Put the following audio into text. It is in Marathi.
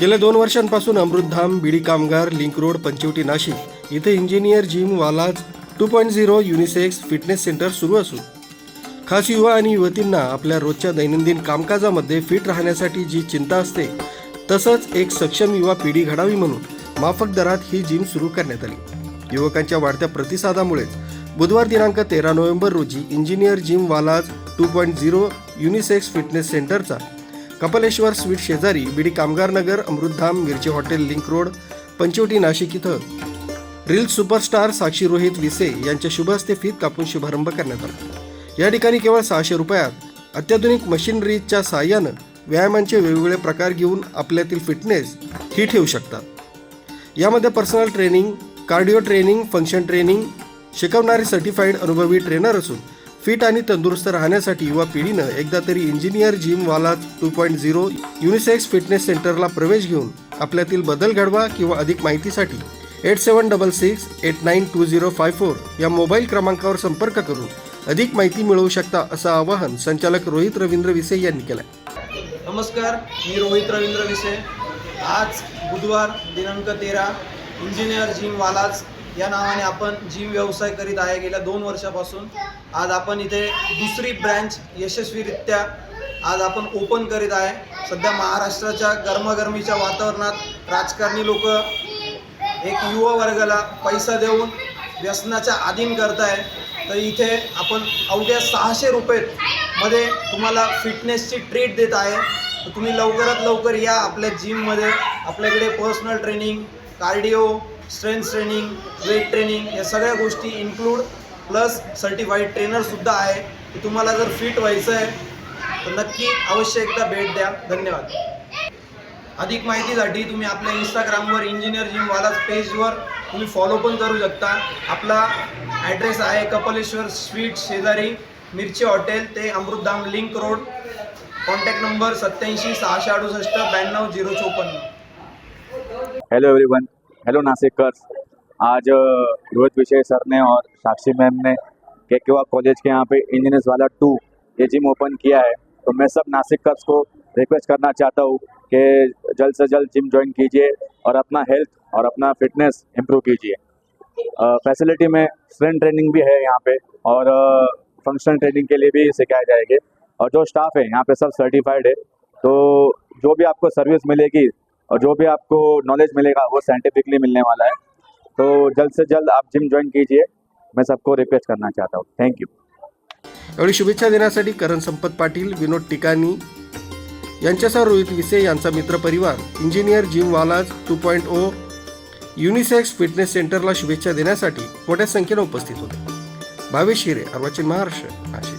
गेल्या दोन वर्षांपासून अमृतधाम बीडी कामगार लिंक रोड पंचवटी नाशिक इथे engineer gym वालाज two point zero unisex fitness centre सुरू असून खास युवा आणि युवतींना आपल्या रोजच्या दैनंदिन कामकाजामध्ये फिट राहण्यासाठी जी चिंता असते तसंच एक सक्षम युवा पिढी घडावी म्हणून माफक दरात ही जिम सुरू करण्यात आली. युवकांच्या वाढत्या प्रतिसादामुळेच बुधवार दिनांक तेरा नोव्हेंबर रोजी engineer gym वालाज two point zero unisex fitness सेंटरचा कपालेश्वर स्वीट शेजारी Bidi Kamgar Nagar Amritdham Mirchi hotel link road Panchavati Nashik इथं. रील सुपरस्टार साक्षी रोहित विसे यांच्या शुभ हस्ते फीत कापून शुभारंभ करण्यात आला. या ठिकाणी केवळ सहाशे रुपयात अत्याधुनिक मशिनरीच्या साहाय्यानं व्यायामांचे वेगवेगळे प्रकार घेऊन आपल्यातील फिटनेस ही ठेवू शकतात यामध्ये personal training cardio training function training शिकवणारे सर्टिफाईड अनुभवी ट्रेनर असून फिट आणि तंदुरुस्त राहण्यासाठी युवा पिढीनं एकदा तरी इंजिनियर जिम वाला two point zero unisex fitness सेंटरला प्रवेश घेऊन आपल्यातील बदल घडवा किंवा अधिक माहितीसाठी eight seven double six eight nine two zero five four या मोबाईल क्रमांकावर संपर्क करून अधिक माहिती मिळवू शकता असं आवाहन संचालक रोहित रवींद्र विसे यांनी केलं नमस्कार मी रोहित रवींद्र विसे. आज बुधवार दिनांक तेरा इंजिनियर जिम या नावाने आपण जिम व्यवसाय करीत आहे. गेल्या दोन वर्षापासून आज आपण इथे दुसरी ब्रँच यशस्वीरित्या आज आपण ओपन करीत आहे. सध्या महाराष्ट्राच्या गरमागरमीच्या वातावरणात राजकारणी लोक एक युवा वर्गाला पैसा देऊन व्यसनाच्या अधीन करताय. तर इथे आपण अवघ्या सहाशे रुपये मध्ये तुम्हाला फिटनेसची ट्रीट देत आहे. तर तुम्ही लवकरात लवकर या आपल्या जिममध्ये आपल्याकडे personal training cardio strength training weight training या सगळ्या गोष्टी इन्क्लूड प्लस सर्टिफाईड ट्रेनरसुद्धा आहे. तुम्हाला जर फिट व्हायचं आहे तर नक्की अवश्य एकदा भेट द्या. धन्यवाद. अधिक माहितीसाठी तुम्ही आपल्या इंस्टाग्रामवर इंजिनियर जिम वाला पेजवर तुम्ही फॉलो पण करू शकता. आपला ॲड्रेस आहे कपलेश्वर स्वीट शेजारी मिरची हॉटेल ते Amritdham link road contact number सत्याऐंशी सहाशे अडुसष्ट ब्याण्णव झिरो चोपन्न. हेलो एवरीवन हेलो नासिकर्स आज रोहित विषय सर ने और साक्षी मैम ने केकेवा कॉलेज के यहाँ पे इंजीनियर्स वाला टू ये जिम ओपन किया है। तो मैं सब नासिकर्स को रिक्वेस्ट करना चाहता हूँ कि जल्द से जल्द जिम ज्वाइन कीजिए और अपना हेल्थ और अपना फिटनेस इम्प्रूव कीजिए। फैसिलिटी में स्ट्रेंथ ट्रेनिंग भी है यहाँ पे और फंक्शनल ट्रेनिंग के लिए भी सिखाए जाएँगे। और जो स्टाफ है, यहाँ पे सब सर्टिफाइड है। तो जो भी आपको सर्विस मिलेगी और जो भी आपको नॉलेज मिलेगा वो साइंटिफिकली मिलने वाला है। तो जल्द से जल्द आप जिम ज्वाइन कीजिए। मैं सबको रिक्वेस्ट करना चाहता हूँ। थैंक यू एवढी शुभेच्छा देण्यासाठी करण संपत पाटील विनोद टिकाणी यांच्यासह रोहित विसे यांचा मित्रपरिवार engineer gym वालाज two point O unisex fitness सेंटरला शुभेच्छा देण्यासाठी मोठ्या संख्येनं उपस्थित होते. भावेश हिरे अर्वाचीन महाराष्ट्र नाशिक.